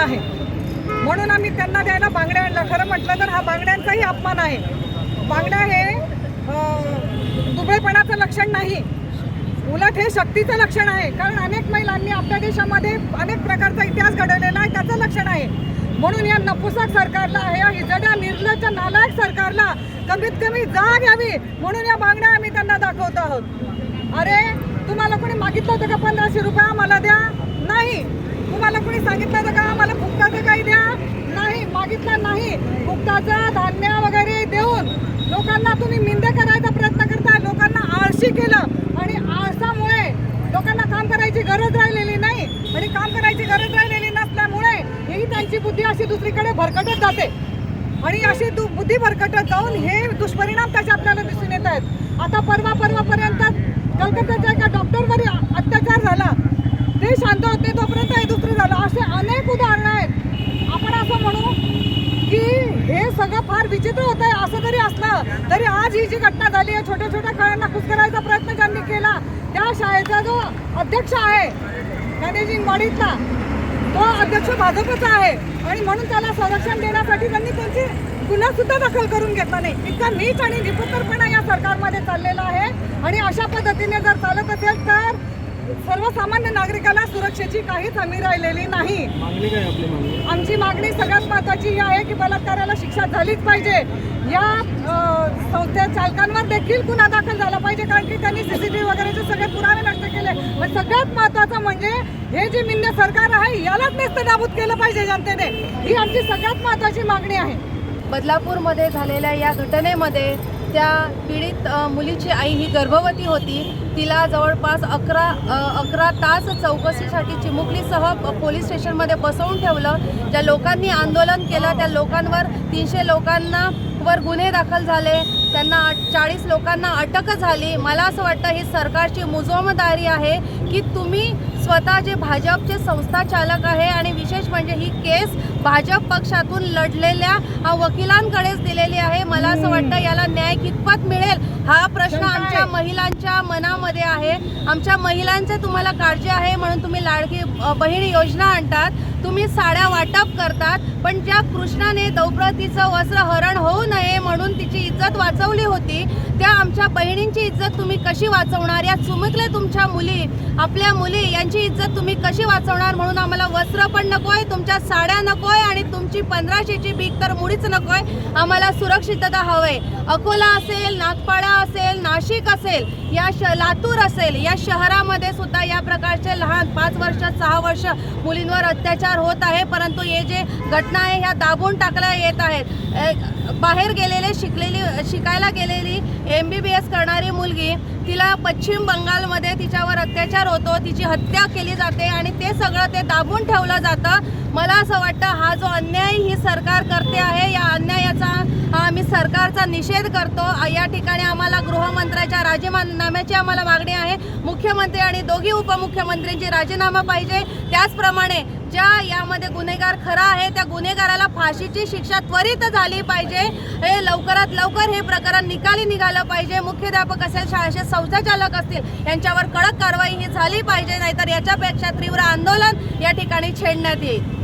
आहे. म्हणून आम्ही त्यांना द्यायला बांगड्या आणला खरं म्हटलं तर हा बांगड्यांचाही अपमान आहे. बांगड्या हे दुबळेपणाचं लक्षण नाही. उलट हे शक्तीचं लक्षण आहे. कारण अनेक महिलांनी आपल्या देशामध्ये अनेक प्रकारचा इतिहास घडवलेला आहे त्याचं लक्षण आहे. म्हणून या नपुसक सरकारला या हिजड्या निर्लज्ज नालायक सरकारला कमीत कमी जाग घ्यावी म्हणून या बांगड्या आम्ही त्यांना दाखवत आहोत. अरे तुम्हाला कोणी मागितलं होतं का पंधराशे रुपये? आम्हाला द्या. नाही. तुम्हाला कोणी सांगितलं होतं का? मागितला नाही. फुकटाचं धान्य वगैरे देऊन लोकांना तुम्ही मिंदे करायचा प्रयत्न करता. लोकांना आळशी केलं. आणि आळसामुळे लोकांना काम करायची गरज राहिलेली नाही. आणि काम करायची गरज राहिलेली नसल्यामुळे ही त्यांची बुद्धी अशी दुसरीकडे भरकटत जाते. आणि अशी दु बुद्धी भरकटत जाऊन हे दुष्परिणाम त्याचे आपल्याला दिसून येत आहेत. आता परवा परवापर्यंत कलकत्त्याच्या एका डॉक्टरवर अत्याचार झाला ते शांत होते तोपर्यंत हे दुसरं झालं असे अनेक उदाहरणं आहेत आपण असं म्हणू की हा फार विचित्र होत आहे असं जरी असलं तरी आज ही जी घटना झाली आहे छोट्या छोट्या खेळांना कुस्करायचा प्रयत्न त्यांनी केला त्या शाळेचा जो अध्यक्ष आहे मॅनेजिंग बॉडीतला तो अध्यक्ष भाजपचा आहे. आणि म्हणून त्याला संरक्षण देण्यासाठी त्यांनी त्यांची गुन्हा सुद्धा दाखल करून घेतला नाही. इतका नीच आणि निपुतरपणा या सरकारमध्ये चाललेला आहे. आणि अशा पद्धतीने जर चालत असेल तर सर्वसामान्य नागरिकाला सुरक्षेची काहीच हमी राहिलेली नाही. आमची मागणी सगळ्यात महत्वाची ही आहे की बलात्काराला शिक्षा झालीच पाहिजे. या संस्थे चालकांवर देखील गुन्हा दाखल झाला पाहिजे कारण की त्यांनी सीसीटीव्ही वगैरेचे सगळे पुरावे नष्ट केले. पण सगळ्यात महत्वाचं म्हणजे हे जे मिन्य सरकार आहे यालाच नेस्त नाबूद केलं पाहिजे जनतेने. ही आमची सगळ्यात महत्वाची मागणी आहे. बदलापूरमध्ये झालेल्या या घटनेमध्ये त्या पीडित मुलीची आई ही गर्भवती होती. तिला जवळपास अकरा अकरा तास चौकशीसाठी चिमुकलीसह पोलीस स्टेशनमध्ये बसवून ठेवलं. ज्या लोकांनी आंदोलन केलं त्या लोकांवर तीनशे लोकांना वर गुन्हे दाखल झाले. त्यांना चाळीस लोकांना अटक झाली. मला असं वाटतं ही सरकारची मुजोमदारी आहे की तुम्ही स्वतः जे भाजपचे संस्था चालक आहे आणि विशेष म्हणजे ही केस भाजप पक्षातून लढलेल्या अ, वकिलांकडेच दिलेली आहे. मला असं वाटतं याला न्याय कितपत मिळेल हा प्रश्न आमच्या महिलांच्या मनामध्ये आहे. आमच्या महिलांचे तुम्हाला काळजी आहे म्हणून तुम्ही लाडकी बहीण योजना आणतात. तुम्ही साड्या वाटप करतात पण ज्या कृष्णाने द्रौपदीचं वस्त्र हरण होऊ नये म्हणून तिची इज्जत वाचवली होती त्या आमच्या बहिणींची इज्जत तुम्ही कशी वाचवणार? या चुमुकले तुमच्या मुली आपल्या मुली यांची इज्जत तुम्ही कशी वाचवणार म्हणून आम्हाला वस्त्र पण नकोय तुमच्या साड्या नकोय आणि तुमची पंधराशेची भीक तर मुळीच नकोय आम्हाला सुरक्षितता हवंय अकोला असेल नागपाडा असेल नाशिक असेल या श लातूर असेल या शहरामध्ये सुद्धा या प्रकारचे लहान पाच वर्ष सहा वर्ष मुलींवर अत्याचार होत आहे परंतु हे जे घटना आहे ह्या दाबून टाकल्या येत आहेत. बाहेर गेलेले शिकलेली शिकायला गेलेली एम बी बी एस करणारी मुलगी तिला पश्चिम बंगालमध्ये तिच्यावर अत्याचार होतो तिची हत्या केली जाते आणि ते सगळं ते दाबून ठेवलं जातं. मला असं वाटतं हा जो अन्याय ही सरकार करते आहे या अन्यायाचा आम्ही सरकारचा निषेध करतो. या ठिकाणी आम्हाला गृहमंत्र्याच्या राजीनाम्याची आम्हाला मागणी आहे. मुख्यमंत्री आणि दोघी उपमुख्यमंत्र्यांची राजीनामा पाहिजे. त्याचप्रमाणे ज्या यामध्ये गुन्हेगार खरा आहे त्या गुन्हेगाराला फाशीची शिक्षा त्वरित झाली पाहिजे. हे लवकरात लवकर हे प्रकरण निकाली निघालं पाहिजे. मुख्याध्यापक असेल शाळेचे संस्थाचालक असतील यांच्यावर कडक कारवाई ही झाली पाहिजे नाहीतर याच्यापेक्षा तीव्र आंदोलन या ठिकाणी छेडण्यात येईल.